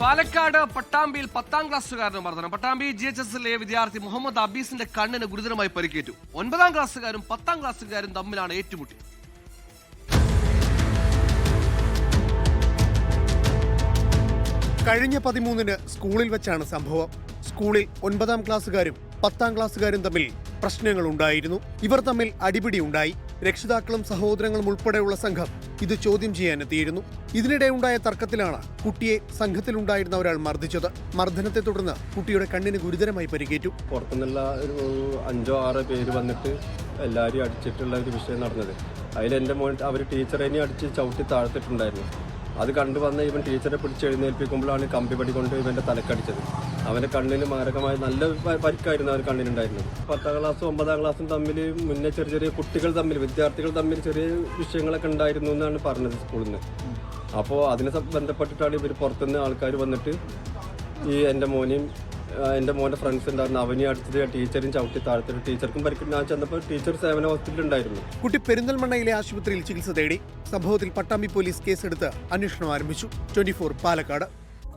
പാലക്കാട് പട്ടാമ്പിയിൽ പത്താം ക്ലാസ്സുകാരന് മർദ്ദനം. Pattambi G H എസിലെ വിദ്യാർത്ഥി മുഹമ്മദ് അബീസിന്റെ കണ്ണിന് ഗുരുതരമായി പരിക്കേറ്റു. ഒൻപതാം ക്ലാസ്സുകാരും പത്താം ക്ലാസ്സുകാരും തമ്മിലാണ് ഏറ്റുമുട്ടി കഴിഞ്ഞ പതിമൂന്നിന് സ്കൂളിൽ വെച്ചാണ് സംഭവം. സ്കൂളിൽ ഒൻപതാം ക്ലാസ്സുകാരും പത്താം ക്ലാസ്സുകാരും തമ്മിൽ പ്രശ്നങ്ങൾ ഉണ്ടായിരുന്നു ഇവർ തമ്മിൽ അടിപിടി ഉണ്ടായി. രക്ഷിതാക്കളും സഹോദരങ്ങളും ഉൾപ്പെടെയുള്ള സംഘം ഇത് ചോദ്യം ചെയ്യാനെത്തിയിരുന്നു. ഇതിനിടെ ഉണ്ടായ തർക്കത്തിലാണ് കുട്ടിയെ സംഘത്തിലുണ്ടായിരുന്ന ഒരാൾ മർദ്ദിച്ചത്. മർദ്ദനത്തെ തുടർന്ന് കുട്ടിയുടെ കണ്ണിന് ഗുരുതരമായി പരിക്കേറ്റു. പുറത്തുനിന്നുള്ള ഒരു അഞ്ചോ ആറോ പേര് വന്നിട്ട് എല്ലാവരും അടിച്ചിട്ടുള്ള ഒരു വിഷയം നടന്നത്. അതിൽ എന്റെ മോൻ അവർ ടീച്ചറേനെ അടിച്ച് ചവിട്ടി താഴ്ത്തിട്ടുണ്ടായിരുന്നു. അത് കണ്ടു വന്ന ഇവൻ ടീച്ചറെ പിടിച്ച് എഴുന്നേൽപ്പിക്കുമ്പോഴാണ് കമ്പിപടി കൊണ്ട് ഇവന്റെ തലക്കടിച്ചത്. അവന്റെ കണ്ണിന് മാരകമായ നല്ല പരിക്കായിരുന്നു അവൻ കണ്ണിനുണ്ടായിരുന്നത് പത്താം ക്ലാസ്സും ഒമ്പതാം ക്ലാസ്സും തമ്മിൽ മുന്നേ ചെറിയ ചെറിയ കുട്ടികൾ തമ്മിൽ വിദ്യാർത്ഥികൾ തമ്മിൽ ചെറിയ വിഷയങ്ങളൊക്കെ ഉണ്ടായിരുന്നു എന്നാണ് പറഞ്ഞത് സ്കൂളിൽ നിന്ന് അപ്പോൾ അതിനെ ബന്ധപ്പെട്ടിട്ടാണ് ഇവർ പുറത്തുനിന്ന് ആൾക്കാർ വന്നിട്ട് ഈ എന്റെ മോനെയും എന്റെ മോന്റെ ഫ്രണ്ട്സ് ഉണ്ടായിരുന്നു. അവനെയും അടുത്തത് ടീച്ചറും ചവിട്ടി താഴ്ത്തിട്ട് ടീച്ചർക്കും പരിക്കും ഞാൻ ചെന്നപ്പോൾ ടീച്ചർ സേവന ഹോസ്പിറ്റലിൽ ഉണ്ടായിരുന്നു. കുട്ടി പെരിന്തൽമണ്ണയിലെ ആശുപത്രിയിൽ ചികിത്സ തേടി. സംഭവത്തിൽ പട്ടാമ്പി പോലീസ് കേസെടുത്ത് അന്വേഷണം ആരംഭിച്ചു. ട്വന്റി പാലക്കാട്.